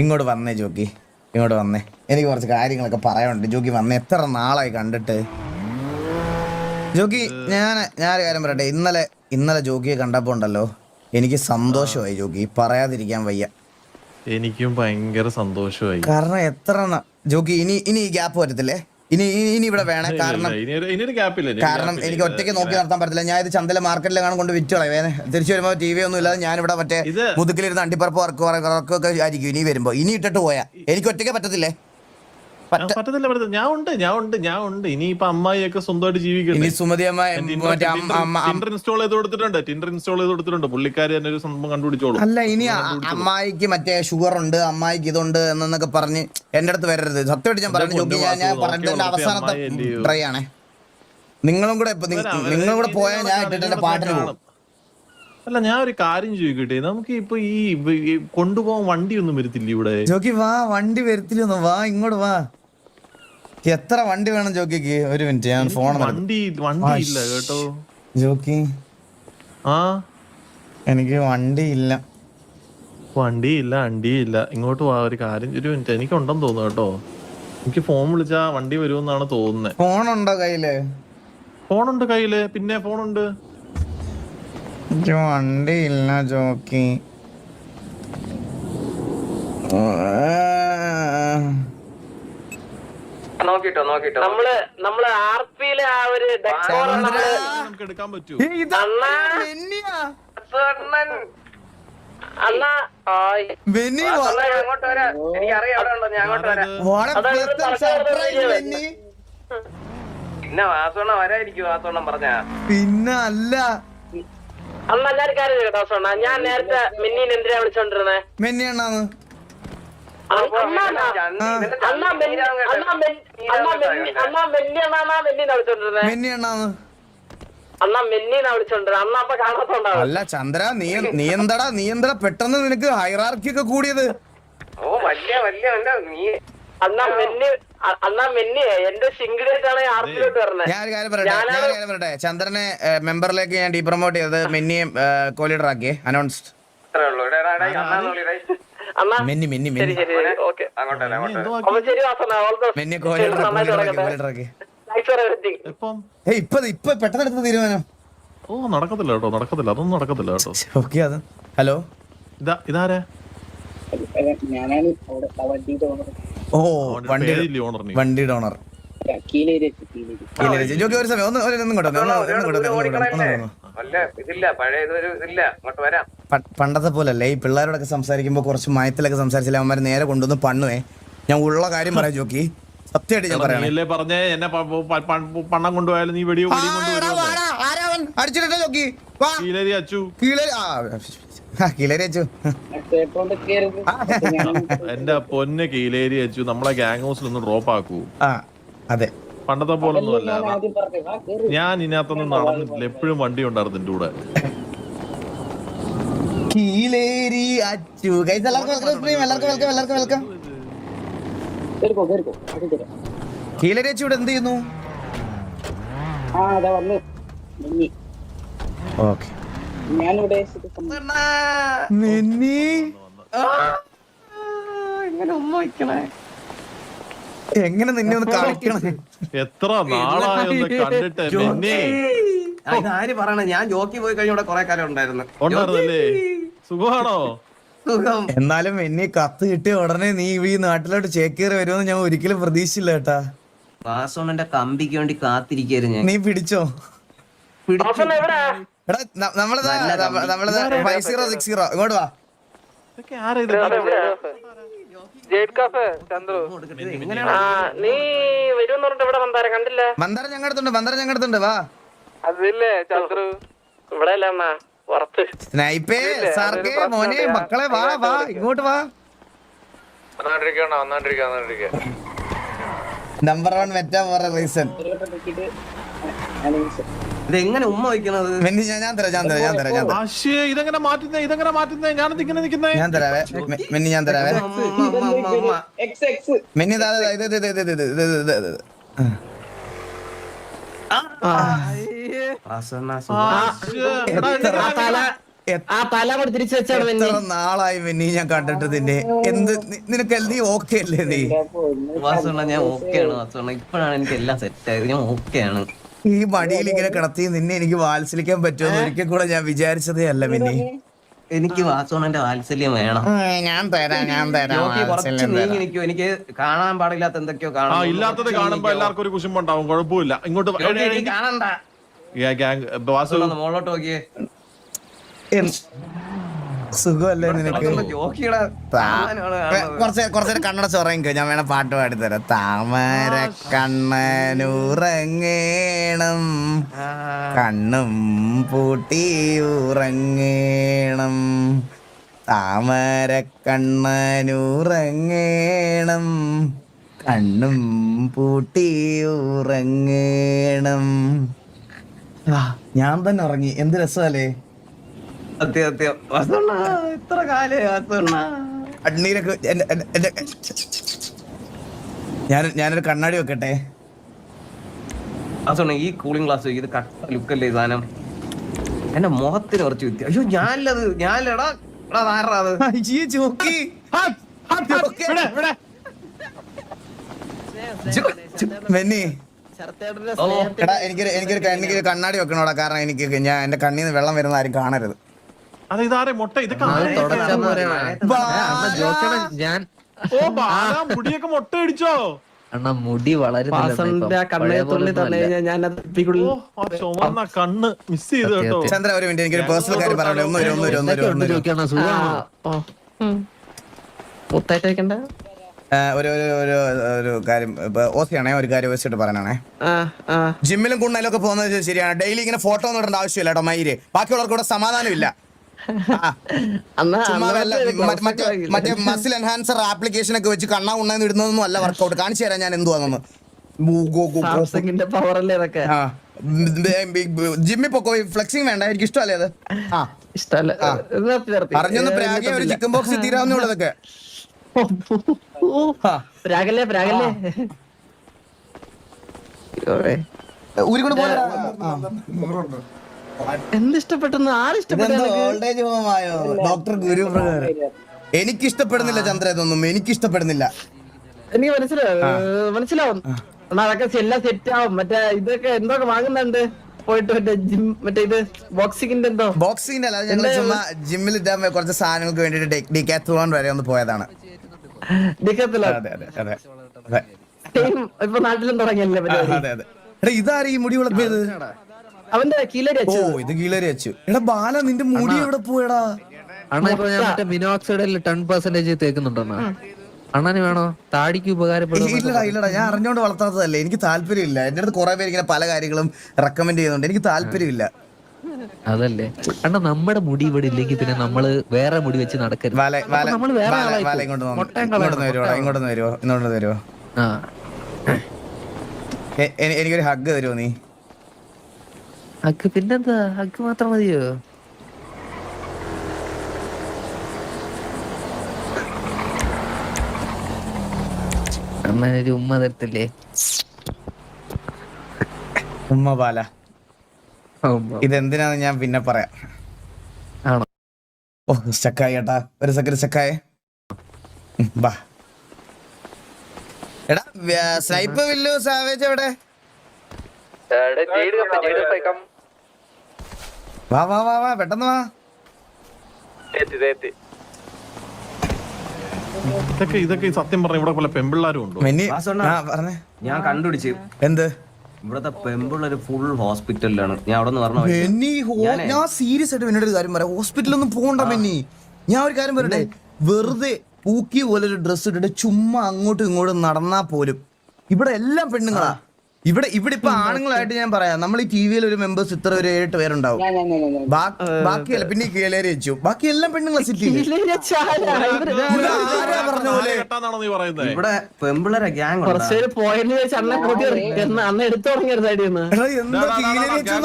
ഇങ്ങോട്ട് വന്നേ ജോക്കി. ഇങ്ങോട്ട് വന്നേ. എനിക്ക് കുറച്ച് കാര്യങ്ങളൊക്കെ പറയാനുണ്ട്. ജോക്കി വന്നേ. എത്ര നാളായി കണ്ടിട്ട്? ജോക്കി ഞാൻ ഞാൻ ഒരു കാര്യം പറയട്ടെ. ഇന്നലെ ഇന്നലെ ജോക്കിയെ കണ്ടപ്പോൾ ഉണ്ടല്ലോ എനിക്ക് സന്തോഷമായി ജോക്കി. പറയാതിരിക്കാൻ വയ്യ. എനിക്കും ഭയങ്കര സന്തോഷമായി. കാരണം എത്ര ജോക്കി ഇനി ഇനി ഈ ഗ്യാപ്പ് വരത്തില്ലേ ഇനി ഇനി- ഇവിടെ വേണേ. കാരണം കാരണം എനിക്ക് ഒറ്റയ്ക്ക് നോക്കി നടത്താൻ പറ്റില്ല ഞാൻ ഇത് ചന്തല മാർക്കറ്റിലെങ്ങാനും കൊണ്ട് വിറ്റ് കളയേ തിരിച്ചു വരുമ്പോൾ ടി വി ഒന്നും ഇല്ലാതെ ഞാൻ ഇവിടെ മറ്റേ മുതുക്കിലിരുന്ന് അണ്ടിപ്പറപ്പ് വർക്ക് വർക്കൊക്കെ ആയിരിക്കും. ഇനി വരുമ്പോ ഇനി ഇട്ടിട്ട് പോയാ. എനിക്ക് ഒറ്റയ്ക്ക് പറ്റത്തില്ലേ? പറ്റ പറ്റത്തില്ല പറ്റത്തില്ല. ഞാൻ ഉണ്ട് ഞാൻ ഉണ്ട് ഞാൻ ഉണ്ട്. ഇനിയിപ്പൊ അമ്മായിയൊക്കെ സ്വന്തമായിട്ട് ഇനി ജീവിക്കണ്ടേ സുമതി ടിൻഡർ ഇൻസ്റ്റാൾ ചെയ്ത് കൊടുത്തിട്ടുണ്ട്. ടിൻഡർ ഇൻസ്റ്റാൾ ചെയ്ത് കൊടുത്തിട്ടുണ്ട്. പുള്ളിക്കാരി തന്നെ ഒരു സംഭവം കണ്ടുപിടിച്ചോളൂ. അല്ല ഇനി അമ്മായിക്ക് മറ്റേ ഷുഗർ ഉണ്ട് അമ്മായിക്ക് ഇതുണ്ട് എന്നൊക്കെ പറഞ്ഞ് എന്റെ അടുത്ത് വരരുത്. സത്യമായിട്ട് ഞാൻ പറഞ്ഞു ഞാൻ പറഞ്ഞതിന്റെ വാസു, അവസാനത്തെ? ട്രൈ ആണേ. നിങ്ങളും കൂടെ നിങ്ങളും കൂടെ പോയാൽ ഞാൻ ഇട്ടിട്ട് എന്റെ പാട്ടിന് പോകും അല്ല ഞാൻ ഒരു കാര്യം ചോദിക്കട്ടെ. നമുക്ക് ഇപ്പൊ ഈ ഈ കൊണ്ടുപോകാൻ വണ്ടി ഒന്നും വരത്തില്ല ഇവിടെ? വാ വണ്ടി വരത്തില്ലെന്ന്. വാ ഇങ്ങോട്ട് വാ. എത്ര വണ്ടി വേണം ജോക്കിക്ക്? ഒരു മിനിറ്റ് ഞാൻ ഫോൺ വണ്ടി വണ്ടി ഇല്ല കേട്ടോ. ജോക്കി. ആ? എനിക്ക് വണ്ടി ഇല്ല. വണ്ടി ഇല്ല വണ്ടി ഇല്ല. ഇങ്ങോട്ട് വാ ഒരു കാര്യം ഒരു മിനിറ്റ്. എനിക്ക് ഉണ്ടെന്ന് തോന്നുന്നു കേട്ടോ. എനിക്ക് ഫോൺ വിളിച്ചാ വണ്ടി വരുമെന്നാണ് തോന്നുന്നത് ഫോൺ ഉണ്ടോ കയ്യിൽ? ഫോണുണ്ട് കയ്യിൽ. പിന്നെ ഫോണുണ്ട്. വണ്ടി ഇല്ല ജോക്കി. നോക്കിട്ടോ നോക്കിട്ടോ. നമ്മൾ നമ്മൾ ആർ പിയിലെ ആ ഒരു ഡെക്കോർ നമുക്ക് എടുക്കാൻ പറ്റൂ. ബെന്നി ഞാൻ അങ്ങോട്ട് വരാം. അവിടെ ഉണ്ടോ? ഞാൻ അങ്ങോട്ട് വരാം. what a അതാണ് pleasant നടക്കാൻ surprise, പോകുന്നത്. ബെന്നി. പിന്നെ വാസോണ്ണ വരായിരിക്കും വാസോണ്ണം പറഞ്ഞാ. പിന്നെ അല്ല. ഒരു കാര്യം ചോദിക്കട്ടെ വാസു ഞാൻ നേരത്തെ മിന്നീനെ എന്തിനാ വിളിച്ചോണ്ടിരുന്നേ? മെന്നി അല്ല ചന്ദ്ര നീ നീ എന്താടാ നീ എന്താടാ പെട്ടെന്ന് നിനക്ക് ഹൈറാർക്കി ഒക്കെ കൂടിയത്? ഓ വലിയ വലിയ നീ മെന്നി മെന്നി എന്റെ സിംഗിളായിട്ടാണ് ഞാൻ ഒരു കാര്യം പറയട്ടെ ഞാൻ ഒരു കാര്യം പറയട്ടെ. ചന്ദ്രനെ മെമ്പറിലേക്ക് ഞാൻ ഡീപ്രമോട്ട് ചെയ്തത് മെന്നിയെ കോലീഡർ ആക്കിയേ ആക്കി അനൗൺസ്ഡ് അത്രേ ഉള്ളൂ. മെന്നി മെന്നി മെന്നി. തീരുമാനം. ഓ നടക്കത്തില്ല കേട്ടോ നടക്കത്തില്ല. അതൊന്നും നടക്കത്തില്ല കേട്ടോ. ഓക്കെ അത്. ഹലോ? ഇതാ ഇതാരാ? ഓ വണ്ടി വണ്ടിയുടെ ഓണർ. ഒരു സമയം. ഒന്ന് ഒന്ന് കൊടുക്കാം ഒന്ന് കൊടുക്കാം ഒന്ന് കൊടുക്കാം ഇതില്ല പഴയ ഇതൊരു ഇതില്ല. അങ്ങോട്ട് വരാം. പണ്ടത്തെ പോലല്ലേ. ഈ പിള്ളേരോടൊക്കെ സംസാരിക്കുമ്പോൾ കുറച്ച് മയത്തിലൊക്കെ സംസാരിച്ചില്ല അവന്മാർ നേരെ കൊണ്ടുവന്ന് പണ്ണുവേ. ഞാൻ ഉള്ള കാര്യം പറയാം ജോക്കി. സത്യമായിട്ട് ഞാൻ പറഞ്ഞേ എന്നെ പണം കൊണ്ടുപോയാലും നീ വെടിയോ അടിച്ചിട്ടോ ജോക്കി. വാ. കീലേരി അച്ചു. കയറുന്നു എന്റെ പൊന്ന് കീലേരി അച്ചു നമ്മളെ ഗ്യാങ് ഹൗസിൽ ഒന്ന് ഡ്രോപ്പ് ആക്കൂ. ആ അതെ. പണ്ടത്തെ പോലൊന്നും അല്ല. ഞാൻ ഇതിനകത്തൊന്നും നടന്നിട്ടില്ല എപ്പോഴും വണ്ടി ഉണ്ടായിരുന്നു എന്റെ കൂടെ. കീലേരി അച്ചു. ഗൈസ് എല്ലാവർക്കും വെൽക്കം സ്ട്രീം എല്ലാവർക്കും വെൽക്കം എല്ലാവർക്കും വെൽക്കം കീലേരി അച്ചു ഇവിടെ എന്ത് ചെയ്യുന്നു? ഞാനിവിടെ citizen. നിന്നി എങ്ങനെ നിന്നെ ഒന്ന് കളിക്കണം എത്ര നാളായൊന്ന് കണ്ടിട്ട് ഇതാര് പറയണ? ഞാൻ ജോക്കി പോയി കഴിഞ്ഞ ഇവിടെ കൊറേ കാലം ഉണ്ടായിരുന്നു. ഉണ്ടായിരുന്നല്ലേ? സുഖമാണോ? സുഖം. എന്നാലും എന്നെ കത്ത് കിട്ടിയ ഉടനെ നീ ഈ നാട്ടിലോട്ട് ചേക്കേറി വരുമെന്ന് ഞാൻ ഒരിക്കലും പ്രതീക്ഷിച്ചില്ല കേട്ടാ വാസോണന്റെ കമ്പിക്ക് വേണ്ടി കാത്തിരിക്കായിരുന്നു ഞാൻ. നീ പിടിച്ചോ? പിടിച്ചോ. എടാ നമ്മളിതാ ഫൈവ് സീറോ സിക്സ് സീറോ. ഇങ്ങോട്ട് വാ. നീ വരും പറഞ്ഞിട്ട് ഇവിടെ മന്ദാരം കണ്ടില്ല. മന്ദാരം ഞങ്ങളുടെ അടുത്തുണ്ട് മന്ദാരം ഞങ്ങളുടെ അടുത്തുണ്ട് വാ. അതില്ലേ ചന്ദ്രു? ഇവിടെ അല്ല അമ്മ പുറത്ത് സ്നൈപ്പേ സാർക്കേ മോനെ മക്കളെ വാ വാ ഇങ്ങോട്ട് വാ. വന്നോണ്ടിരിക്കണോ? വന്നോണ്ടിരിക്കുക വന്നോണ്ടിരിക്കുക നമ്പർ വൺ വെറ്റാ പോറ റീസൺ. ഇതെങ്ങനെ ഉമ്മ വയ്ക്കണത്? മെന്നി ഞാൻ ഞാൻ തരാം ഞാൻ തരാം ഞാൻ തരാം ഞാൻ തരാം. ആശേ ഇതെങ്ങനെ മാറ്റുന്നേ ഇതെങ്ങനെ മാറ്റുന്നേ? ഞാൻ ഇങ്ങനെ നിൽക്കുന്നേ? ഞാൻ തരാവേ മെ- മെന്നി ഞാൻ തരാവേ X, X. മെന്നി ഇതാ ഇതാ, ഇത് ഇത് ഇത് ഇത് ഇത് ഇത്. ഇത് ഇത് ഇത്. ആശേ, എടാ, ഇതെങ്ങനെ- എത്ര ആ തല കൂടെ തിരിച്ചു വെച്ചാണ് എത്ര നാളായി മെന്നി ഞാൻ കണ്ടിട്ട് നിന്നെ? എന്ത് നി- നിനക്ക് നീ ഓക്കെ അല്ലേ നീ? വാസുണ്ണ ഞാൻ ഓക്കെയാണ് വാസുണ്ണ. ഇപ്പോഴാണ് എനിക്ക് എല്ലാം സെറ്റ് ആയത്. ഞാൻ ഓക്കെയാണ് ഈ മടിയിൽ ഇങ്ങനെ കിടത്തി നിന്നെ എനിക്ക് വാത്സലിക്കാൻ പറ്റുമെന്ന് ഒരിക്കൽ കൂടെ ഞാൻ വിചാരിച്ചതേ അല്ല മിന്നി. എനിക്ക് വാസോണന്റെ വാത്സല്യം വേണം. ഞാൻ തരാം ഞാൻ തരാം നീങ്ങി എനിക്ക് കാണാൻ പാടില്ലാത്ത എന്തൊക്കെയോ കാണാം ഇല്ലാത്തത് കാണുമ്പോ എല്ലാവർക്കും ഒരു കുശുമ്പുണ്ടാവും കുഴപ്പമില്ല. ഇങ്ങോട്ട്. കാണണ്ട. മോളോട്ട് നോക്കിയേ. സുഖമല്ലേ നിനക്ക്. കുറച്ച് കുറച്ചേരം കണ്ണട ചൊറങ്ങിക്കോ ഞാൻ വേണം പാട്ട് പാടിത്തരാം. താമര കണ്ണനുറങ്ങേണം. കണ്ണും പൂട്ടി ഉറങ്ങേണം. താമര കണ്ണനുറങ്ങേണം. കണ്ണും പൂട്ടി ഉറങ്ങേണം. ആ, ഞാൻ തന്നെ ഉറങ്ങി. എന്ത് രസമല്ലേ? സത്യം സത്യം. വാസോണ്ണ എത്ര കാലേ വാസോണ്ണ. അഡ്നീരൊക്കെ ഞാൻ ഞാനൊരു കണ്ണാടി വെക്കട്ടെ? വാസോണ്ണ ഈ കൂളിംഗ് ഗ്ലാസ് ഇത് കട്ട ലുക്കല്ലേ സാധനം? എന്റെ മുഖത്തിന് കുറച്ച് വ്യത്യാസം അയ്യോ ഞാനല്ലത് ഞാനല്ലടാ. എടാ ആരാ അത്? അയ്യേ ജോക്കി ജോക്കി. ജോ- ജോ- മെന്നി ഓ എടാ എനിക്കൊരു എനിക്കൊരു എനിക്കൊരു കണ്ണാടി വെക്കണോടാ. കാരണം എനിക്ക് ഞാൻ എന്റെ കണ്ണിൽ നിന്ന് വെള്ളം വരുന്ന ആരും കാണരുത്. അത് ഇതാരെ മുട്ട? ഇതൊക്കെ? തുടച്ചാ ഞാൻ ഓ ബാല മുടിയൊക്കെ മുട്ട അടിച്ചോ അണ്ണ മുടി വളരെ ആ കണ്ണേ മിസ് ചെയ്തു കേട്ടോ. ചന്ദ്ര ഒരു മിനിറ്റ് എനിക്കൊരു പേഴ്സണൽ കാര്യം ഒന്ന് വരും ഒന്ന് വരും ഒന്ന് വരും ഒരു ഒരു ഒരു ഒരു കാര്യം ഓസിയാണേ ഒരു കാര്യം വെച്ചിട്ട് പറയാനാണേ. ജിമ്മിലും കുണ്ണയിലും ഒക്കെ പോകുന്നത് ശരിയാണ്. ഡെയിലി ഇങ്ങനെ ഫോട്ടോ ഒന്നും ഇടേണ്ട ആവശ്യമില്ല കേട്ടോ മയിര് ബാക്കിയുള്ളവർക്ക് ഇവിടെ സമാധാനമില്ല. മറ്റേ- മറ്റേ മസിൽ എൻഹാൻസർ ആപ്ലിക്കേഷൻ ഒക്കെ വെച്ച് കണ്ണാ ഉണ്ടെന്ന് ഇടുന്നതൊന്നും അല്ല വർക്കൗട്ട് കാണിച്ചു തരാം ഞാൻ എന്തുവാണെന്ന് ജിമ്മി പൊക്കോ ഫ്ലെക്സിങ് വേണ്ട എനിക്ക് ഇഷ്ടമല്ലേ അത്? നിർത്തി ഒരു ചിക്കൻ ബോക്സ് തീരാവുന്നുള്ളതൊക്കെ. പ്രാഗല്ലേ പ്രാഗല്ലേ? ഓയ്. ഊരിക്കൊണ്ട് പോരാ ഇഷ്ടപ്പെട്ടെന്ന് ആരിഷ്ടപ്പെട്ടു ഇതെന്തോ ഓൾഡ് ഹോമായോ ഡോക്ടർ ഗുരു എനിക്ക് ഇഷ്ടപ്പെടുന്നില്ല ചന്ദ്ര ഇതൊന്നും എനിക്ക് ഇഷ്ടപ്പെടുന്നില്ല എനിക്ക് മനസ്സിലാവും. മനസ്സിലാവും അതൊക്കെ എല്ലാം സെറ്റ് ആവും മറ്റേ ഇതൊക്കെ എന്തൊക്കെ വാങ്ങുന്നുണ്ട്? പോയിട്ട് മറ്റേ ജിം മറ്റേ ഇത് ബോക്സിംഗിന്റെ എന്തോ? ബോക്സിംഗിന്റെ അല്ല ഞങ്ങൾ ചുമ്മാ ജിമ്മിൽ ഇട്ടാൻ കുറച്ച് സാധനങ്ങൾക്ക് വേണ്ടിട്ട് ഡിക്കാത്തോൺ വരെ ഒന്ന് പോയതാണ്. ഡിക്കത്തില്ല അതെ അതെ അതെ അതെ. ഇപ്പൊ നാട്ടിലും തുടങ്ങിയല്ലേ ഇതാരീ അതെ അതെ. എടാ ഇതാര് ഈ മുടി വിളപ്പിയത് അവന്റെ കീലരി ഓ ഇത് കീലരി അച്ചു. എടാ ബാല നിന്റെ മുടി എവിടെ പോയടാ? അണ്ണാ ഇപ്പൊ ഞാൻ മറ്റേ മിനോക്സൈഡിൽ ടെൻ പെർസെന്റേജ് തേക്കുന്നുണ്ടെണ്ണ അണ്ണന് വേണോ? താടിക്ക് ഉപകാരപ്പെടും ഇല്ലടാ ഇല്ലടാ. ഞാൻ അറിഞ്ഞോണ്ട് വളർത്താത്തതല്ലേ. എനിക്ക് താല്പര്യമില്ല. എന്റെ അടുത്ത് കുറെ പേര് ഇങ്ങനെ പല കാര്യങ്ങളും റെക്കമെൻഡ് ചെയ്യുന്നുണ്ട്. എനിക്ക് താല്പര്യമില്ല. അതല്ലേ. അണ്ണ നമ്മുടെ മുടി ഇവിടെ ഇല്ലെങ്കിൽ പിന്നെ നമ്മൾ വേറെ മുടി വെച്ച് നടക്കരുത്. നമ്മൾ വേറെ. ഇങ്ങോട്ട് വന്നോ. ഇങ്ങോട്ട് എനി- എനിക്കൊരു ഹഗ് തരുമോ നീ? ഹക്ക് പിന്നെന്താ അക്ക് മാത്രം മതിയോ? അമ്മനൊരു ഉമ്മ തരത്തില്ലേ? ഉമ്മ പാല ഉമ്മ. ഇതെന്തിനാന്ന് ഞാൻ പിന്നെ പറയാം. ആണോ? ഓ സ്റ്റക്കായി ഏട്ടാ. ഒരു സെക്കൻഡ് സ്റ്റക്കായേ ബാ. എടാ സ്നൈപ്പ് വില്ലു സാവേജ് എവിടെ? വാ വാ വാ വാ പെട്ടെന്ന് വാ. ഇതൊക്കെ ഇതൊക്കെ ഈ സത്യം പറഞ്ഞ ഇവിടെ പോലെ പെമ്പിള്ളാരും ഉണ്ടോ? മെന്നി ആ പറഞ്ഞേ. ഞാൻ കണ്ടുപിടിച്ച്. എന്ത്? ഇവിടത്തെ പെമ്പിള്ളര് ഫുൾ ഹോസ്പിറ്റലിലാണ് ഞാൻ അവിടെ നിന്ന് പറഞ്ഞു മെന്നി ഹോ- ഞാനേ- ഞാൻ സീരിയസ് ആയിട്ട് എന്നോട് ഒരു കാര്യം പറയാം. ഹോസ്പിറ്റലൊന്നും പോകണ്ട മെന്നി. ഞാൻ ഒരു കാര്യം പറയട്ടെ? വെറുതെ പൂക്കി പോലെ ഒരു ഡ്രസ്സ് ഇട്ടിട്ട് ചുമ്മാ അങ്ങോട്ടും ഇങ്ങോട്ടും നടന്നാ പോലും. ഇവിടെ എല്ലാം പെണ്ണുങ്ങളാ. ഇവിടെ ഇവിടെ ഇപ്പൊ ആണുങ്ങളായിട്ട് ഞാൻ പറയാം. നമ്മൾ ഈ ടി വിയിൽ ഒരു മെമ്പേഴ്സ് ഇത്ര ഒരു ഏഴ് പേരുണ്ടാവും. ബാക്കിയല്ല പിന്നെ ഈ കേലേരി വെച്ചു. ബാക്കി എല്ലാം പെണ്ണുങ്ങളെ സിറ്റി കീലേരി ഇവർ പറഞ്ഞ പോലെ? കേട്ടാന്നാണോ നീ പറയുന്നത് ഇവിടെ ഗ്യാങ് അന്ന് എടുത്തു തുടങ്ങിയത്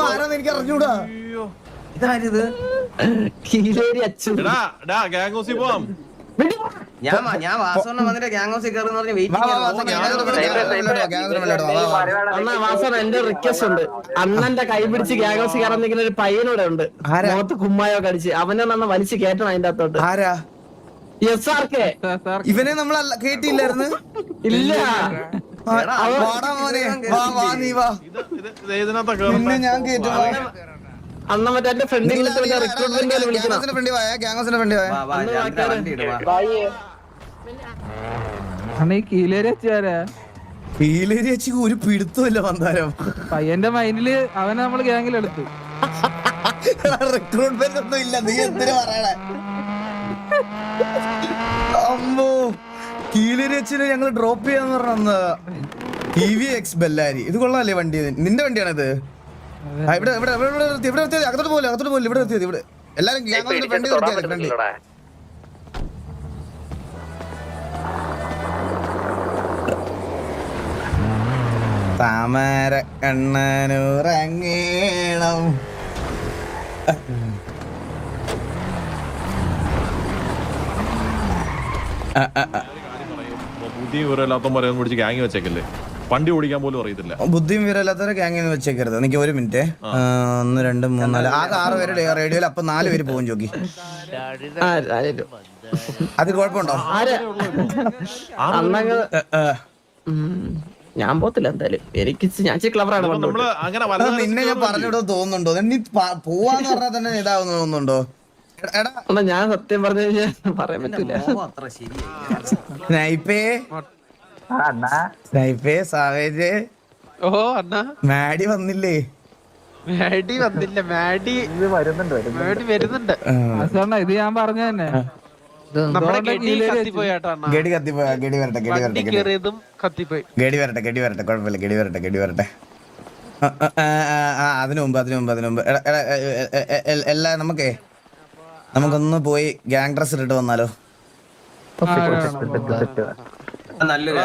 ആരാന്ന് എനിക്ക് അറിഞ്ഞൂടാ. ഇതാരിത് കീലേരി പോവാം. എന്റെ റിക്വസ്റ്റ് ഉണ്ട്. അണ്ണന്റെ കൈ പിടിച്ച് ഗ്യാഗോസ് കയറാൻ നിൽക്കുന്ന ഒരു പയ്യനൂടെ ഉണ്ട്? മുഖത്ത് കുമ്മായോ കടിച്ച്. അവനെ നന്ന വലിച്ച് കയറ്റണം അതിന്റെ അകത്തോട്ട്. ആരാ? എസ് ആർ കെ ഇവനെ നമ്മൾ കേട്ടില്ലായിരുന്നു ഇല്ല. ആ, വാടാ മോനെ. വാ വാ നീ വാ. ഇത് ഇത് ഇത് ഏതിനകത്താ ഞാൻ കേട്ടു അണ്ണ മറ്റേ എന്റെ? റിക്രൂട്ട്മെന്റ് ഗ്യാങ്സിന്റെ ഫ്രണ്ടി വായ? ഗ്യാങ്സിന്റെ ഫ്രണ്ടി വായ? കീലേരി ഒരു പിടുത്തമില്ല വന്നാരം പയ്യന്റെ മൈൻഡിൽ അവനെ നമ്മൾ ഗ്യാങ്ങിലെടുത്തു റിക്രൂട്ട്മെന്റ് ഒന്നും ഇല്ല. നീ എന്തിനു പറയണേ? അമ്മോ കീലേരി വെച്ചിന് ഞങ്ങൾ ഡ്രോപ്പ് ചെയ്യാന്ന് പറഞ്ഞ ടി വി എക്സ് ബെല്ലാരി ഇത് കൊള്ളാല്ലേ വണ്ടി? നിന്റെ വണ്ടിയാണിത്? ഇവിടെ ഇവിടെ ഇവിടെ ഇവിടെ നിർത്തി ഇവിടെ നിർത്തിയത് അകത്തോട്ട് പോലെ അകത്തോട്ട് പോലെ ഇവിടെ നിർത്തിയത് ഇവിടെ. എല്ലാരും ഗ്യാങ്സിന്റെ ഫ്രണ്ടി നിർത്തിയത് ഫ്രണ്ടി താമര കണ്ണനുറങ്ങീണം. ബുദ്ധി വിവരമില്ലാത്തവന്മാരെ പിടിച്ച് ഗ്യാങ് വെച്ചേക്കല്ലേ? വണ്ടി ഓടിക്കാൻ പോലും അറിയത്തില്ല. ബുദ്ധിയും വിവരമില്ലാത്തവരെ ഗ്യാങ്ങിൽ വെച്ചേക്കരുത്. എനിക്ക് ഒരു മിനിറ്റ്. ഒന്ന് രണ്ട് മൂന്ന് നാല്. ആകെ ആറ് പേരുടെ റേഡിയോയിൽ അപ്പൊ നാല് പേര് പോകും ജോക്കി. അത് കുഴപ്പമുണ്ടോ? ഞാൻ പോത്തില്ല എന്തായാലും. എനിക്ക് ഞാൻ ക്ലവറാണ് നിന്നെ ഞാൻ പറഞ്ഞിടോ തോന്നുന്നുണ്ടോ? നീ പോവാന്ന് പറഞ്ഞാൽ തന്നെ ഇതാവുന്ന തോന്നുന്നുണ്ടോ? ഞാൻ സത്യം പറഞ്ഞു കഴിഞ്ഞാൽ പറയാൻ പറ്റൂല. ശരിയായി സ്നൈപ്പേ സാവേജ്. ഓ അണ്ണാ. മാഡി വന്നില്ലേ? മാഡി വന്നില്ല മാഡി. മാഡി വരുന്നുണ്ട്. ആ, അണ്ണ ഇത് ഞാൻ പറഞ്ഞ തന്നെ. നമ്മുടെ ഗഡി കത്തിപ്പോയി ഗഡി വരട്ടെ ഗഡി വരട്ടെ ഗഡി വരട്ടെ. ഗഡി വരട്ടെ കുഴപ്പമില്ല ഗഡി വരട്ടെ ഗഡി വരട്ടെ. അതിനു മുമ്പ് അതിനു മുമ്പ് അതിനു മുമ്പ്. എല്ലാ നമുക്കേ നമുക്കൊന്ന് പോയി ഗ്യാങ് ഡ്രസ് ഇട്ടിട്ട് വന്നാലോ നല്ലൊരു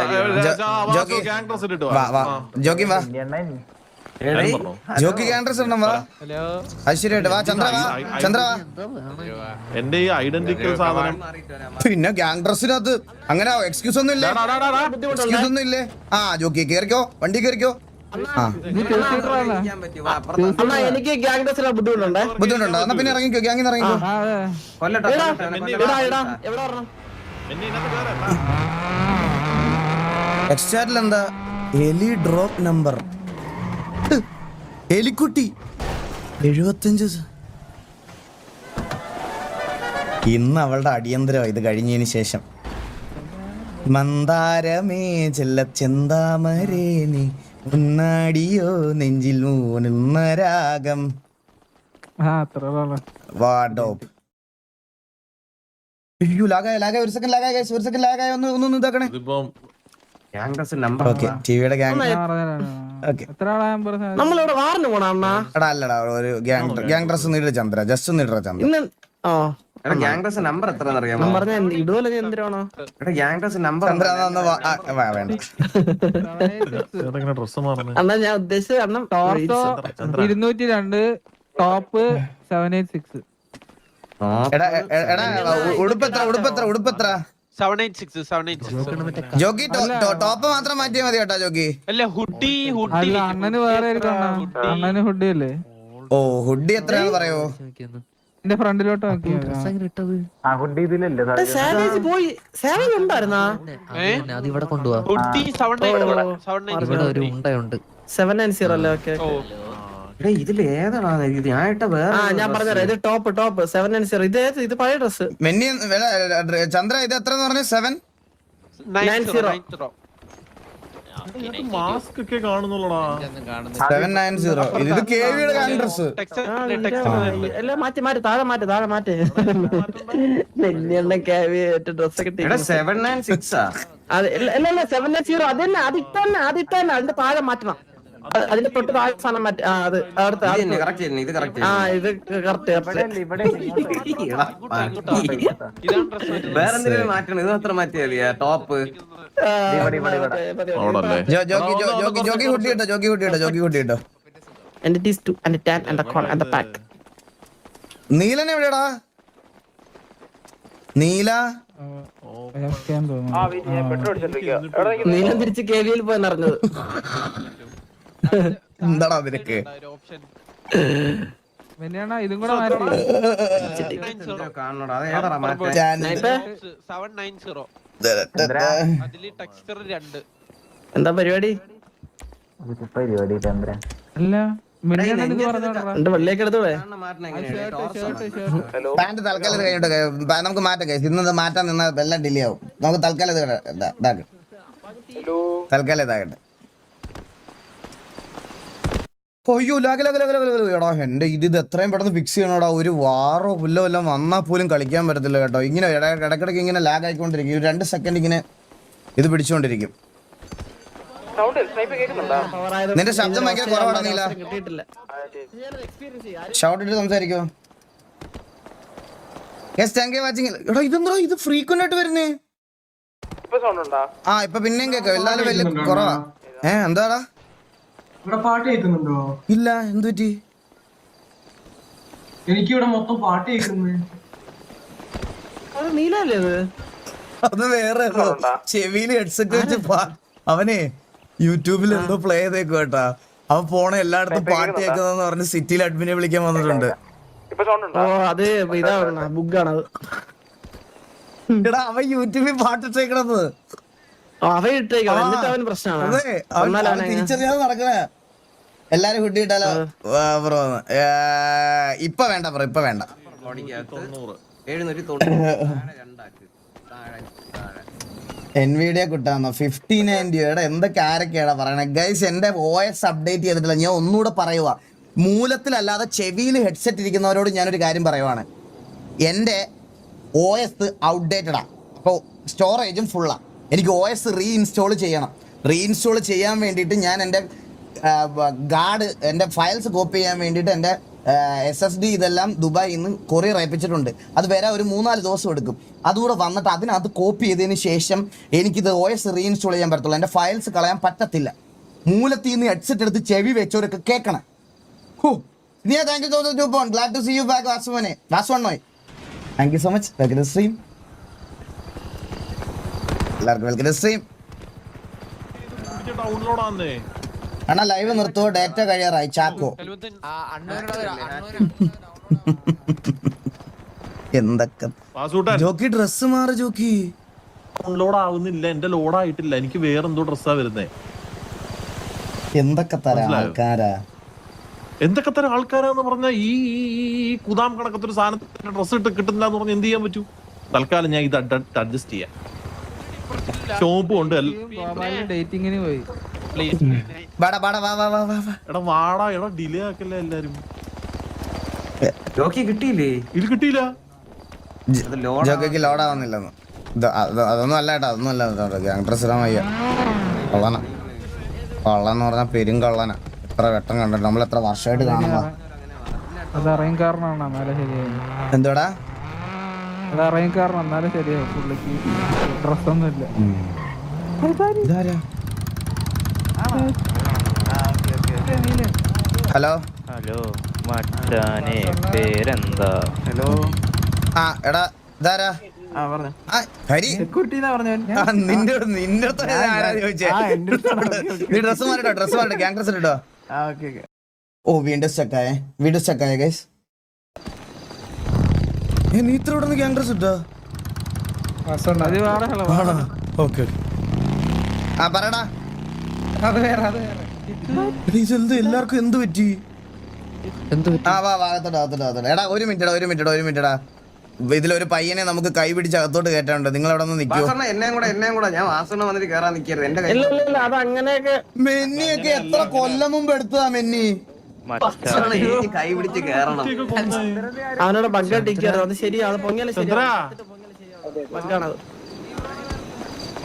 വാ വാ. ജോക്കി വാ. ജോക്കി ഇടണം വാ. ഹലോ. ഐശ്വര്യമായിട്ട് വാ ചന്ദ്ര വാ. ചന്ദ്ര വാ. എന്റെ ഈ ഐഡന്റിക്കൽ സാധനം. പിന്നെ ഗ്യാങ് ഡ്രസ്സിനകത്ത് അങ്ങനെ എക്സ്ക്യൂസ് ഒന്നും ഇല്ല? എക്സ്ക്യൂസ് ഒന്നും ഇല്ലേ? ആ ജോക്കി കേറിക്കോ വണ്ടി കേറിക്കോ. എനിക്ക് ഗ്യാങ് ഡ്രസ്സിലെ ബുദ്ധിമുട്ടുണ്ടേ? ബുദ്ധിമുട്ടുണ്ടോ? എന്നാ പിന്നെ ഇറങ്ങിക്കോ ഗ്യാങ്ങിൽ നിന്ന് ഇറങ്ങിക്കോ. കൊല്ലട്ടോ എവിടെ ഇതിനകത്ത് എന്താ എലി ഡ്രോപ്പ് നമ്പർ എലിക്കുട്ടി. എഴുപത്തഞ്ച് ഇന്ന് അവളുടെ അടിയന്തരം ഇത് കഴിഞ്ഞതിന് ശേഷം. മന്ദാരമേ ചെല്ല ചെന്താമരേ നീ ഉന്നാടിയോ നെഞ്ചിൽ മൂന്നുന്ന രാഗം. ഒരു സെക്കൻഡ് ലാഗായ ഒരു സെക്കൻഡ് ലാഗായ ഒന്ന് ഒന്ന് ഒന്ന് ഇതാക്കണേ. ടിവിയുടെ ഗ്യാങ് നമ്മളിവിടെ വാറിന് പോണ അണ്ണാ. എടാ അല്ലടാ ഒരു gang gang dress Chandra just നീട Chandra. ഇന്ന് ആ. എടാ ഗ്യാങ് ഡ്രസ് നമ്പർ എത്ര അറിയാമോ ഞാൻ പറഞ്ഞ എന്തിനാണോ? നമ്പർ അണ്ണാ ഞാൻ ഉദ്ദേശിച്ചത് അണ്ണൻ ടോർസോ ഇരുന്നൂറ്റി രണ്ട് ടോപ്പ് സെവൻ എയ്റ്റ് സിക്സ് എടാ എടാ ഉ- ഉടുപ്പെത്ര ഉടുപ്പെത്ര ഉടുപ്പെത്ര. Seven eight six seven eight six Jockey top- top- top മാത്രം മാറ്റിയാൽ മതി കേട്ടാ ജോക്കി അല്ല ഹുഡി ഹുഡി അല്ല അണ്ണന് വേറെ എടുക്കണ്ട അണ്ണന് ഹുഡി അല്ലേ? ഓ ഹുഡി എത്രയാന്ന് പറയോ? എന്റെ ഫ്രണ്ടിലോട്ട് നോക്കി സാവേജ് പോയി. സാവേജ് ഉണ്ടായിരുന്നാ? അത് ഇവിടെ കൊണ്ടുപോവാ. ഹുഡി സെവൻ എയ്റ്റ് സെവൻ ഇവിടെ ഒരു ഉണ്ടയുണ്ട്. സെവൻ നയൻ സീറോ അല്ലേ? ഓക്കെ ഓ ഞാൻ ഇട്ട വേറെ ആ ഞാൻ പറഞ്ഞുതരാം. ഇത് top top seven nine zero ഇത് ഏത്? ഇത് പഴയ ഡ്രസ് മെന്നി എടാ, ഡ്ര- ചന്ദ്ര ഇത് എത്ര പറഞ്ഞു? സെവൻ നയൻ സീറോ മാസ്ക് ഒക്കെ കാണുന്നുള്ളടാ. സെവൻ നയൻ സീറോ ഇത് കെ വിയുടെ ഗ്യാങ് ഡ്രസ് ടെക്സ്റ്റ് ടെക്സ്റ്റ് എല്ലാം മാറ്റി മാറ്റി താഴെ മാറ്റി താഴെ മാറ്റി. നെല്ലിയെണ്ണ കാവി ഡ്രസ് ഒക്കെ എടാ ഇട്ടിരിക്കുന്നു. സെവൻ നയൻ സിക്സ് ആ? അത് ഇല്ല ഇല്ല, ഇല്ല സെവൻ നയൻ സീറോ അത് തന്നെ അത് ഇട്ടന്നെ അത് ഇട്ടന്നെ അതിന്റെ താഴെ മാറ്റണം. അതിന്റെ തൊട്ട് താഴെ സാധനം മറ്റേ ആ അത് അടുത്ത ഇത് തന്നെ കറക്റ്റ് ചെയ്യുന്നു ഇത് കറക്റ്റ് ആ ഇത് കറക്റ്റ് ഇതാണ് ഡ്രസ് വേറെ എന്തെങ്കിലും മാറ്റണം ഇത് മാത്രം മാറ്റിയാൽ top. അവിടല്ലേ Jockey- Jockey Jockey- Jockey Jockey ഇട്ടോ ജോക്കി ഇട്ടോ ജോക്കി ഹുഡി ഇട്ടോ And it is two and the tan and the corn and the pack. Neelan എവിടെയാടാ? നീല? നീലം തിരിച്ച് കേവിയിൽ പോയെന്നറിഞ്ഞത് നിറഞ്ഞത് എന്താടാ നിനക്ക്? ഒരു ഇതും കൂടെ മാറ്റി. കാണണോടാ. അത് ഏതാ മാറ്റം? ഞാൻ- സെവൻ നയൻ ടെക്സ്ചർ രണ്ട്. എന്താ പരിപാടി? ഷർട്ട് പാന്റ് തൽക്കാലം കഴിഞ്ഞിട്ട് നമുക്ക് മാറ്റാം guys. ഇന്ന് ഇത് മാറ്റാൻ നിന്നാൽ എല്ലാം ഡിലേ ആവും. നമുക്ക് തൽക്കാലം ഇതാകട്ടെ തൽക്കാലം ഇതാകട്ടെ അയ്യോ ലാഗ് ലാഗ് ലാഗ് ലാഗ് എടാ എന്റെ ഇത് ഇത് എത്രയും പെട്ടെന്ന് ഫിക്സ് ചെയ്യണോടാ. ഒരു വാറോ പുല്ലോ എല്ലാം വന്നാൽ പോലും കളിക്കാൻ പറ്റത്തില്ല കേട്ടോ. ഇങ്ങനെ ഇട- ഇടയ്ക്കിടയ്ക്ക് ഇങ്ങനെ ലാഗ് ആയിക്കൊണ്ടിരിക്കും. ഒരു രണ്ട് സെക്കൻഡ് ഇങ്ങനെ ഇത് പിടിച്ചുകൊണ്ടിരിക്കും നിന്റെ ശബ്ദം ഭയങ്കര കുറവാണെന്നില്ല ഷൗട്ട് ഇട്ട് സംസാരിക്കോ. യെസ് താങ്ക് യു വാച്ചിങ് എടാ ഇതെന്തോ? ഇത് ഫ്രീക്വന്റ് ആയിട്ട് വരുന്നേ. ആ ഇപ്പൊ പിന്നെയും കേൾക്കാം. എല്ലാവരും വലിയ കുറവാ. ഏഹ് എന്താടാ? ഇവിടെ പാട്ട് കേൾക്കുന്നുണ്ടോ? ഇല്ല എന്തു പറ്റി? എനിക്കിവിടെ മൊത്തം പാട്ട് കേൾക്കുന്നത് അത് നീലല്ലേ അത്? അത് വേറെ ചെവിയിൽ ഹെഡ്സെറ്റ് വെച്ച് പാ- അവനെ യൂട്യൂബിൽ എന്തോ പ്ലേ ചെയ്തേക്കും കേട്ടാ. അവൻ പോണ എല്ലായിടത്തും പാട്ട് കേൾക്കുന്നതെന്ന് പറഞ്ഞ് സിറ്റിയിൽ അഡ്മിനെ വിളിക്കാൻ വന്നിട്ടുണ്ട്. ഓ അത് ഇതാണ് ബുക്കാണ് അത് എടാ അവൻ യൂട്യൂബിൽ പാട്ട് ഇട്ടേക്കണത് അവൻ ഇട്ടേക്കാം. എന്നിട്ട് അവൻ പ്രശ്നമാണ് തിരിച്ചറിയാതെ നടക്കണ. എല്ലാരും കുട്ടി ഇട്ടാലോ ബ്രോ. ഇപ്പൊ വേണ്ട ബ്രോ. ഇപ്പൊ വേണ്ട. എൻവിഡിയ കിട്ടാന്നോ ഫിഫ്റ്റി നയൻ രൂപയുടെ എന്തൊക്കെ ആരൊക്കെയാണ് പറയണേ? ഗൈസ് എന്റെ വോയിസ് എസ് അപ്ഡേറ്റ് ചെയ്തിട്ടില്ല. ഞാൻ ഒന്നുകൂടെ പറയുക മൂലത്തിലല്ലാതെ ചെവിയിൽ ഹെഡ്സെറ്റ് ഇരിക്കുന്നവരോട് ഞാനൊരു കാര്യം പറയുവാണ്. എന്റെ ഒ എസ് ഔട്ട്ഡേറ്റഡാ അപ്പോൾ സ്റ്റോറേജും ഫുള്ളാണ് എനിക്ക് ഒ എസ് റീഇൻസ്റ്റോൾ ചെയ്യണം. റീഇൻസ്റ്റോൾ ചെയ്യാൻ വേണ്ടിയിട്ട് ഞാൻ എന്റെ ഗാർഡ് എന്റെ ഫയൽസ് കോപ്പി ചെയ്യാൻ വേണ്ടിയിട്ട് എന്റെ എസ് എസ് ഡി ഇതെല്ലാം ദുബായിൽ നിന്ന് കൊറിയർ അയപ്പിച്ചിട്ടുണ്ട്. അത് വരാൻ ഒരു മൂന്നാൽ ദിവസം എടുക്കും. അതുകൂടെ വന്നിട്ട് അതിനകത്ത് കോപ്പി ചെയ്തതിന് ശേഷം എനിക്കിത് ഒ എസ് റീഇൻസ്റ്റോൾ ചെയ്യാൻ പറ്റത്തുള്ളൂ. എന്റെ ഫയൽസ് കളയാൻ പറ്റത്തില്ല. മൂലത്തിൽ നിന്ന് ഹെഡ്സെറ്റ് എടുത്ത് ചെവി വെച്ചവരൊക്കെ കേൾക്കണം. ഹോ നിയ thank you thousand two porn glad to see you back one വാസുവണ്ണോയ് thank you so much back stream എല്ലാവർക്കും വെൽക്കം സ്ട്രീം അണ്ണാ ലൈവ് നിർത്തുവോ ഡേറ്റ കഴിയാറായി. ചാക്കോ. എന്തൊക്കെ? ജോക്കി ഡ്രസ് മാറി ജോക്കി. ഡൗൺലോഡ് ആവുന്നില്ല എന്റെ ലോഡ് ആയിട്ടില്ല. എനിക്ക് വേറെ എന്തോ ഡ്രസ്സാ വരുന്നേ. എന്തൊക്കെ തരാം ആൾക്കാരാ? എന്തൊക്കെ തരം ആൾക്കാരാന്ന് ഈ- ഈ- ഈ കുതാം കണക്കത്തൊരു സാധനത്തിന്റെ ഡ്രസ്സ് ഇട്ട് കിട്ടുന്നില്ല എന്ന് പറഞ്ഞാൽ എന്ത് ചെയ്യാൻ പറ്റൂ? തൽക്കാലം ഞാൻ ഇത് അഡ്ജസ്റ്റ് ചെയ്യാം. ഷോപ്പും ഉണ്ട്. ഡേറ്റിങ്ങിന് പോയി. വാടാ വാടാ വാ വാ വാ വാ. വാ എടാ വാടാ എടാ ഡിലേ ആക്കല്ലേ എല്ലാരും? ലോക്കി കിട്ടിയില്ലേ? ഇത് കിട്ടിയില്ല. ലോഡ്. ജോക്കിക്ക് ലോഡാവുന്നില്ലെന്ന് ഇത് അത് അതൊന്നും അല്ല കേട്ടോ അതൊന്നും അല്ല. ഗ്യാങ് ഡ്രസ് വയ്യ. കൊള്ളന. കൊള്ളന്ന് പറഞ്ഞാൽ പെരും കൊള്ളന. എത്ര വെട്ടം കണ്ടിട്ട് നമ്മൾ എത്ര വർഷമായിട്ട് കാണുന്ന എന്തോടാ അത് അറിയും കാരണം എന്നാലും ശരിയായി പുള്ളിക്ക് ഡ്രസ്സൊന്നും ഇല്ല. ഹലോ? ഹലോ മച്ചാനെ പേരെന്താ? ഹലോ? ആ എടാ ഇതാരാ? നിന്റെ നിന്റെ അടുത്ത് ആരാ ചോദിച്ചേ. നീ ഡ്രസ് മാറിട്ടോ ഡ്രസ് മാറിട്ടോ ഗ്യാങ് ഡ്രസ് ഇട്ടോ. ഓ വീണ്ടും സ്റ്റക്കായേ വീണ്ടും സ്റ്റക്കായ ഗൈസ് നീ ഇത്ര ഇവിടെ ഗ്യാങ് ഡ്രസ് ഇട്ടോ അത് വേറെ ഹലോ ഓക്കെ ആ പറയടാ. അത് വേറെ അത് വേറെ. എടാ, ഇതെന്ത് എല്ലാവർക്കും എന്ത് പറ്റി? എന്ത് ആ വാ വാ അകത്തോട്ട് അകത്തോട്ട് അകത്തോട്ട്. എടാ ഒരു മിനിറ്റ് ഒരു മിനിറ്റ് ഒരു മിനിറ്റ് ഇതിലൊരു പയ്യനെ നമുക്ക് കൈ പിടിച്ച് അകത്തോട്ട് കയറ്റാനുണ്ട്. നിങ്ങൾ അവിടെ നിന്ന് മെന്നിയൊക്കെ എത്ര കൊല്ലം മുമ്പ് എടുത്തതാ മെന്നി? കൈ പിടിച്ച് കേറണം. അവനോട് ബഗ്ഗായിട്ടിരിക്കാറ് അത് ശരിയാ അത് പൊങ്ങിയാലും ശരിയാ ബഗ്ഗാണത്.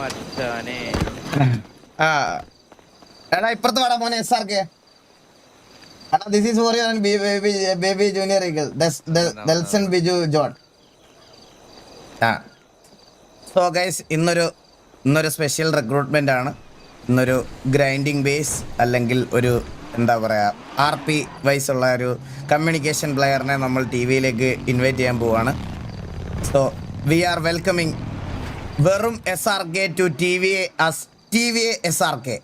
മച്ചാനെ. ആ. എടാ ഇപ്പുറത്ത് വേടാ മോനെ എസ് ആർ കെ എടാ this is for your baby baby junior eagle Dalson Biju John ആ. സോ ഗൈസ് ഇന്നൊരു ഇന്നൊരു സ്പെഷ്യൽ റിക്രൂട്ട്മെന്റ് ആണ്. ഇന്നൊരു ഗ്രൈൻഡിങ് ബേസ് അല്ലെങ്കിൽ ഒരു എന്താ പറയുക ആർ പി വൈസുള്ള ഒരു കമ്മ്യൂണിക്കേഷൻ പ്ലെയറിനെ നമ്മൾ ടി വിയിലേക്ക് ഇൻവൈറ്റ് ചെയ്യാൻ പോവാണ്. സോ വി ആർ വെൽക്കമിങ് വെറും S R K to T V S T V S R K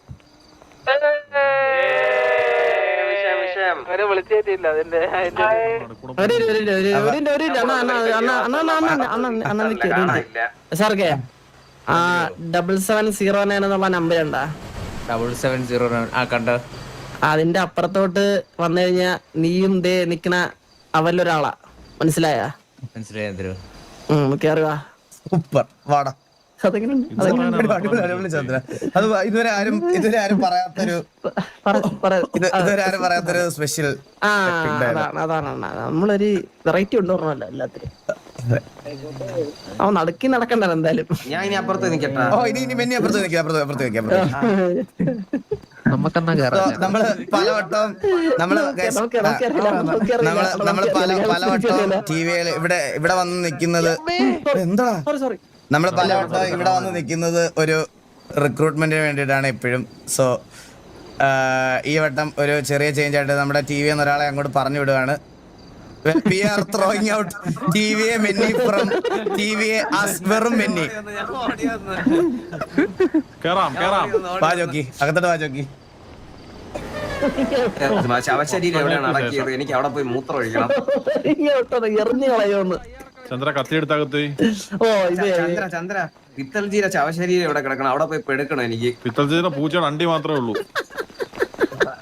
double seven zero nine എന്നുള്ള നമ്പർ ഉണ്ടാ? ഡബിൾ സെവൻ സീറോ നയൻ ആ കണ്ടോ? അതിന്റെ അപ്പുറത്തോട്ട് വന്നു കഴിഞ്ഞാ നീയും ദേ നിക്കണ അവരിലൊരാളാ മനസ്സിലായ? മനസ്സിലായോ സൂപ്പർ. വാടാ. അത് ഇതുവരെ ആരും ഇതുവരെ ആരും പറയാത്തൊരു ഇതുവരെ ആരും പറയാത്തൊരു സ്പെഷ്യൽ അതാണ്. നമ്മളൊരു വെറൈറ്റി കൊണ്ടുവരണല്ലോ എല്ലാത്തിനും? അവൻ നടക്കി നടക്കണ്ടല്ലോ എന്തായാലും. ഞാൻ ഇനി അപ്പുറത്ത് നിക്കട്ടെ. ഓ ഇനി ഇനി മെന്നി അപ്പുറത്ത് വെക്കാം അപ്പുറത്ത് അപ്പുറത്ത് വെക്കാം അപ്പുറത്ത് വെക്കാം. നമുക്കെന്നാ So, കേറാം നമ്മൾ പലവട്ടം നമ്മൾ നമ്മൾ നമ്മൾ പല പലവട്ടം. ടി വിയിൽ ഇവിടെ ഇവിടെ വന്ന് നിക്കുന്നത് എന്താ? നമ്മൾ പലവട്ടം ഇവിടെ വന്ന് നിക്കുന്നത് ഒരു റിക്രൂട്ട്മെന്റിന് വേണ്ടിയിട്ടാണ് എപ്പോഴും സോ ഈ വട്ടം ഒരു ചെറിയ ചേഞ്ച് ആയിട്ട് നമ്മുടെ ടി വി എന്നൊരാളെ അങ്ങോട്ട് പറഞ്ഞു വിടുകയാണ് we are throwing out T V A Minnie from T V A വെറും മെന്നി കേറാം കേറാം. വാ ജോക്കി അകത്തോട്ട് വാ ജോക്കി. ശവശരീരം എവിടെയാണ് അടക്കിയത്? എനിക്ക് അവിടെ പോയി മൂത്രം ഒഴിക്കണം. എറിഞ്ഞു കളയോന്ന് ചന്ദ്ര കത്തിയെടുത്തകത്ത് ഓ ഇത്. ചന്ദ്ര ചന്ദ്ര. പിത്തൽജീര ശവശരീരം എവിടെ കിടക്കണം? അവിടെ പോയി പെടുക്കണം എനിക്ക്. പിത്തൽജീര പൂച്ചയുടെ അണ്ടി മാത്രമേ ഉള്ളൂ.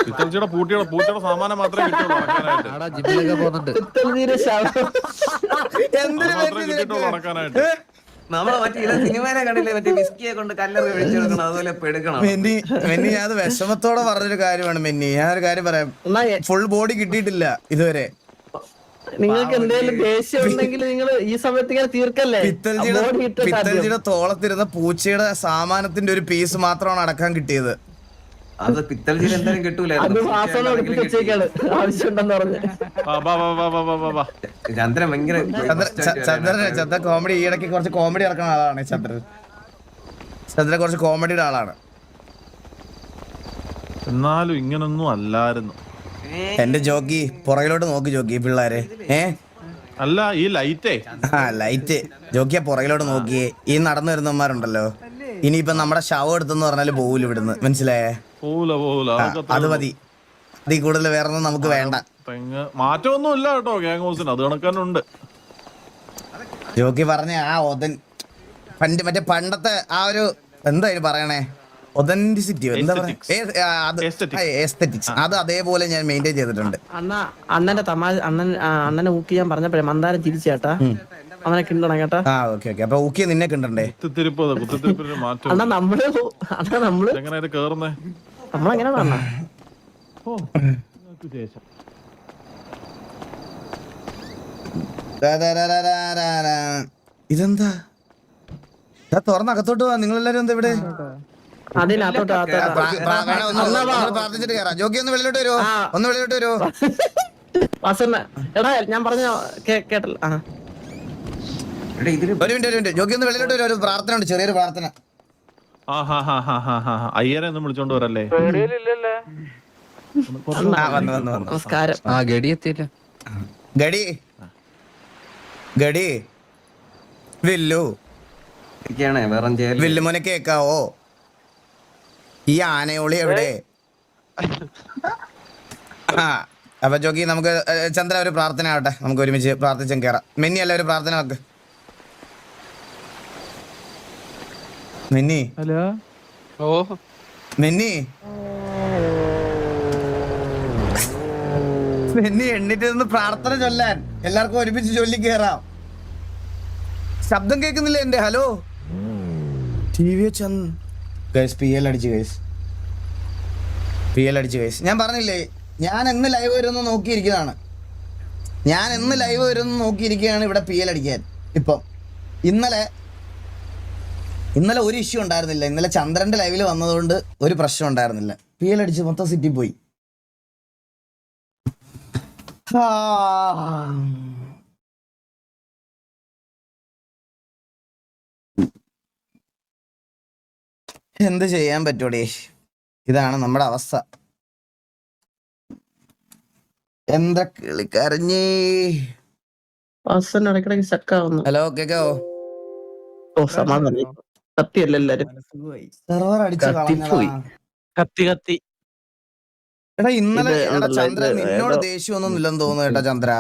പിത്തൽജിയുടെ പൂട്ടിയുടെ പൂച്ചയുടെ സാമാനം മാത്രമേ കിട്ടുള്ളൂ അടക്കാനായിട്ട് ആടാ ജിമ്മിലൊക്കെ പോകുന്നുണ്ട്. പിത്തൽജീര ശവം. എന്തിനു അത് മാത്രമേ കിട്ടിയിട്ടുള്ളൂ അടക്കാനായിട്ട് നമ്മളെ മറ്റേ ഇത് സിനിമയിലെ കണ്ടില്ലേ? മറ്റേ വിസ്കിയെ കൊണ്ട് കല്ലറി ഒഴിച്ചു കൊടുക്കണം അതുപോലെ പെടുക്കണം. മെന്നി മെന്നി ഞാൻ അത് വിഷമത്തോടെ പറഞ്ഞൊരു കാര്യമാണ് മെന്നി. ഞാൻ ഒരു കാര്യം പറയാം. എന്നാ എ- ഫുൾ ബോഡി കിട്ടിയിട്ടില്ല ഇതുവരെ. നിങ്ങൾക്ക് എന്തെങ്കിലും ദേഷ്യം ഉണ്ടെങ്കിൽ നിങ്ങൾ ഈ സമയത്ത് ഇങ്ങനെ തീർക്കല്ലേ? പിത്തൽജിയുടെ പിത്തൽജിയുടെ തോളത്തിരുന്ന പൂച്ചയുടെ സാമാനത്തിന്റെ ഒരു പീസ് മാത്രമാണ് അടക്കാൻ കിട്ടിയത്. അത് എന്തായാലും ചന്ദ്രൻ ഭയങ്കര ചന്ദ്രൻ കോമഡി ഈയിടയ്ക്ക് കുറച്ച് കോമഡി ഇറക്കുന്ന ആളാണ് ചന്ദ്രൻ. ചന്ദ്രൻ കുറച്ച് കോമഡിയുടെ ആളാണ്. എന്നാലും ഇങ്ങനൊന്നും അല്ലായിരുന്നു. എന്റെ ജോക്കി പുറകിലോട്ട് നോക്കി ജോക്കി പിള്ളേരെ. ഏ? അല്ല ഈ ലൈറ്റേ. ആ ലൈറ്റ്. ജോക്കിയ പുറകിലോട്ട് നോക്കിയേ. ഈ നടന്നു വരുന്നവന്മാരുണ്ടല്ലോ. ഇനിയിപ്പൊ നമ്മുടെ ശവം എടുത്തെന്ന് പറഞ്ഞാൽ പോവില്ല ഇവിടുന്ന്. മനസ്സിലായേ? പോവൂല പോവൂല. അത് മതി. അതിൽ കൂടുതൽ വേറെ ഒന്നും നമുക്ക് വേണ്ട. തെങ്ങ്. മാറ്റമൊന്നും ഇല്ല കേട്ടോ ഗ്യാങ് ഹൗസിന് അത് കണക്കാനുണ്ട് ജോക്കി പറഞ്ഞ ആ ഒതൻ പണ്ട് മറ്റേ പണ്ടത്തെ ആ ഒരു എന്താ ഇതിന് പറയണേ? ഒതന്റിസിറ്റി എന്താ. എസ്തെറ്റിക്സ് അത് അതേപോലെ ഞാൻ മെയിന്റെയിൻ ചെയ്തിട്ടുണ്ട്. അണ്ണ അണ്ണന്റെ തമാശ അണ്ണൻ അണ്ണനെ ഊക്കി ഞാൻ പറഞ്ഞപ്പോഴേ മന്ദാരം തിരിച്ചേട്ടാ അവനെ കിണ്ടണം കേട്ടാ. ആ ഓക്കെ ഓക്കെ. അപ്പൊ ഊക്കിയെ നിന്നെ കിണ്ടണ്ടേ? കുത്തിത്തിരിപ്പ് കുത്തിത്തിരിപ്പിന് മാറ്റം. അണ്ണ നമ്മൾ അണ്ണ നമ്മൾ എങ്ങനെ ഇത് കേറുന്നേ? നമ്മളങ്ങനെ വന്ന ഇതെന്താ? തുറന്ന് അകത്തോട്ട് പോവാ നിങ്ങളെല്ലാരും എന്താ ഇവിടെ? പ്രാർത്ഥിച്ചിട്ട് കയറാം ജോക്കി ഒന്ന് വെളിയിലോട്ട് വരുമോ ഒന്ന് വെളിയിലോട്ട് വരുമോ എടാ ഞാൻ പറഞ്ഞ കേട്ടല്ലോ. ഒരു മിനിറ്റ് ഒരു മിനിറ്റ്. ജോക്കി ഒന്ന് വെളിയിലോട്ട് വരുമോ ഒരു പ്രാർത്ഥന ഉണ്ട് ചെറിയൊരു പ്രാർത്ഥന. അയ്യരെ ഒന്നും വിളിച്ചോണ്ട് വരല്ലേ? ആ വന്നു വന്നു വന്നു. നമസ്കാരം. ആ ഗഡി എത്തിയില്ല. ഗഡി. ഗഡി. വില്ലു. ഇരിക്കുകയാണേ വെറും ജയിലിൽ വില്ലു മോനെ കേക്കാവോ? ഈ ആനയോളി എവിടെ? ആ അപ്പൊ ജോക്കി നമുക്ക് ചന്ദ്ര ഒരു പ്രാർത്ഥന ആവട്ടെ. നമുക്ക് ഒരുമിച്ച് പ്രാർത്ഥിച്ചും കയറാം മിന്നി അല്ല ഒരു പ്രാർത്ഥന വെക്ക് മിന്നി. ഹലോ? ഓ. മിന്നി. മിന്നി എണ്ണിട്ട് നിന്ന് പ്രാർത്ഥന ചൊല്ലാൻ. എല്ലാവർക്കും ഒരുമിച്ച് ചൊല്ലി കേറാം. ശബ്ദം കേൾക്കുന്നില്ല എന്റെ hello? T V guys P L അടിച്ച് ഗൈസ് പി എൽ അടിച്ച് ഗൈസ് ഞാൻ പറഞ്ഞില്ലേ ഞാൻ എന്ന് ലൈവ് വരുമെന്ന് നോക്കിയിരിക്കുന്നതാണ്. ഞാൻ എന്ന് ലൈവ് വരുമെന്ന് നോക്കിയിരിക്കുകയാണ് ഇവിടെ പി എൽ അടിക്കാൻ. ഇപ്പം ഇന്നലെ ഇന്നലെ ഒരു ഇഷ്യൂ ഉണ്ടായിരുന്നില്ല. ഇന്നലെ ചന്ദ്രന്റെ ലൈവിൽ വന്നതുകൊണ്ട് ഒരു പ്രശ്നം ഉണ്ടായിരുന്നില്ല. പി എൽ അടിച്ച് മൊത്തം സിറ്റി പോയി. എന്ത് ചെയ്യാൻ പറ്റൂടേ ഇതാണ് നമ്മുടെ അവസ്ഥ. എന്താ കിളിക്കരഞ്ഞേ? ഹലോ കേക്കാവോ ഓ സമാധാനം സത്യമല്ല എല്ലാരും. സെർവർ അടിച്ച് കത്തിപ്പോയി. കത്തി കത്തി. എടാ ഇന്നലെ എടാ ചന്ദ്ര നിന്നോട് ദേഷ്യമൊന്നും ഇല്ലെന്ന് തോന്നുന്നു കേട്ടാ ചന്ദ്ര.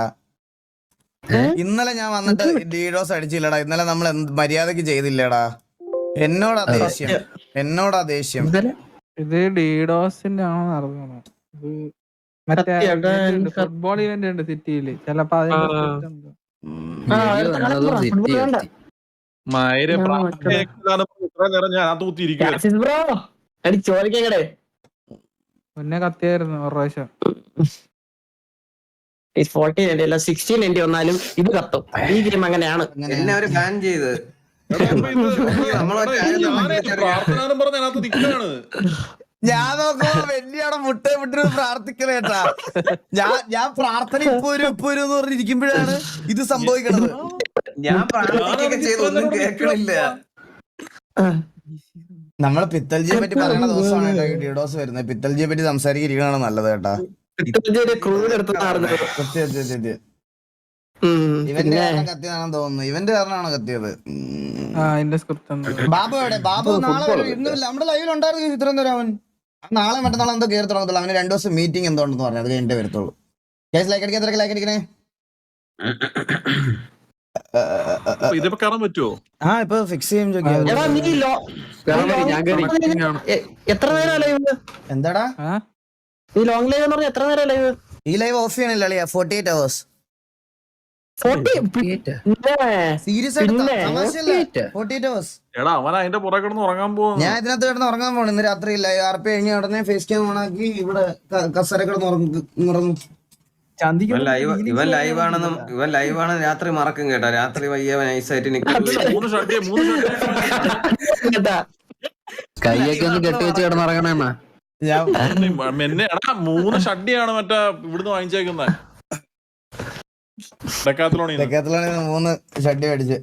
ഇന്നലെ ഞാൻ വന്നിട്ട് ഡീഡോസ് അടിച്ചില്ലടാ. ഇന്നലെ നമ്മൾ എന്ത് മര്യാദയ്ക്ക് ചെയ്തില്ലടാ. എന്നോടാ ദേഷ്യം. എന്നോടാ ദേഷ്യം. ഇത് ഡീഡോസിന്റെ ആണോ ഇത് മറ്റേ ഫുട്ബോൾ ഇവന്റ് ഉണ്ട്. സിറ്റിയിൽ. ചിലപ്പോ അതിന്റെ മയിരെ മുന്നേ കത്തിയായിരുന്നു ഒരു പ്രാവശ്യം. ഫോർട്ടീൻ എന്റെ അല്ല സിക്സ്റ്റീൻ എന്റെ വന്നാലും ഇത് കത്തും. ഈ ഗെയിം അങ്ങനെയാണ്. എന്നെ അവർ ബാൻ ചെയ്ത് ഞാൻ നോക്കുമ്പോ വലിയ അവിടെ മുട്ട വിട്ടിട്ട് പ്രാർത്ഥിക്കലേട്ടാ ഞാൻ ഞാൻ പ്രാർത്ഥന ഇപ്പൊ ഒരു ഇപ്പൊ ഒരു എന്ന് പറഞ്ഞിരിക്കുമ്പോഴാണ് ഇത് സംഭവിക്കണത്. ഞാൻ കേൾക്കണില്ല. നമ്മൾ പിത്തൽജിയെ പറ്റി പറയുന്ന ദിവസമാണ് കേട്ടോ ഈ ഡീഡോസ് വരുന്നത്. പിത്തൽജിയെ പറ്റി സംസാരിക്കാണ് നല്ലത് കേട്ടാ. ഇവന്റെ പിന്നെ? കാരണം കത്തിയതാണെന്ന് തോന്നുന്നു. ഇവന്റെ കാരണമാണ് കത്തിയത്. ബാബു എവിടെ? ബാബു നാളെ. നമ്മുടെ ലൈവിൽ ഉണ്ടായിരുന്നു ചിത്രന്തരം അവൻ. നാളെ മറ്റന്നാളെ എന്തോ കയറി തുടങ്ങത്തുള്ളൂ അവന് രണ്ടു ദിവസം മീറ്റിംഗ് എന്തോ ഉണ്ടെന്ന് പറഞ്ഞു. അത് കഴിഞ്ഞിട്ടേ വരത്തുള്ളൂ. ലൈക്ക് അടിക്കാൻ ലൈക്ക് അടിക്കണേ. ഇതിപ്പോ കയറാൻ പറ്റുമോ ആ ഇപ്പൊ ഫിക്സ് ചെയ്യും. എത്ര നേരം ലൈവ് എന്താടാ? ഈ ലോങ് ലൈവ് എന്ന് പറഞ്ഞാൽ എത്ര നേരം ലൈവ് ഈ ലൈവ് ഓഫ് ചെയ്യണില്ല അളിയാ. ഫോർട്ടി എയ്റ്റ് അവേഴ്സ് ഞാൻ ഇതിനകത്ത് കിടന്ന് ഉറങ്ങാൻ പോണു. ഇന്ന് രാത്രി ലൈവ് ആർ പി കഴിഞ്ഞ ഉടനെ ഫേസ് ക്യാം ഓണാക്കി ഇവിടെ കസര കസേര കിടന്ന് ഉറങ്ങും. ഉറങ്ങും ഇവൻ ലൈവ് ആണെന്നും ഇവൻ ലൈവ് ആണെന്ന് രാത്രി മറക്കും കേട്ടോ. രാത്രി വയ്യ നൈസായിട്ട് കൈയൊക്കെ ഒന്ന് കെട്ടി വെച്ച് കിടന്നുറങ്ങണ മൂന്ന് ഷഡ്ഡിയാണ് മറ്റേ ഇവിടുന്ന് വാങ്ങിച്ചേക്കുന്നത് മൂന്ന് ഷഡ്ഡി മേടിച്ച്.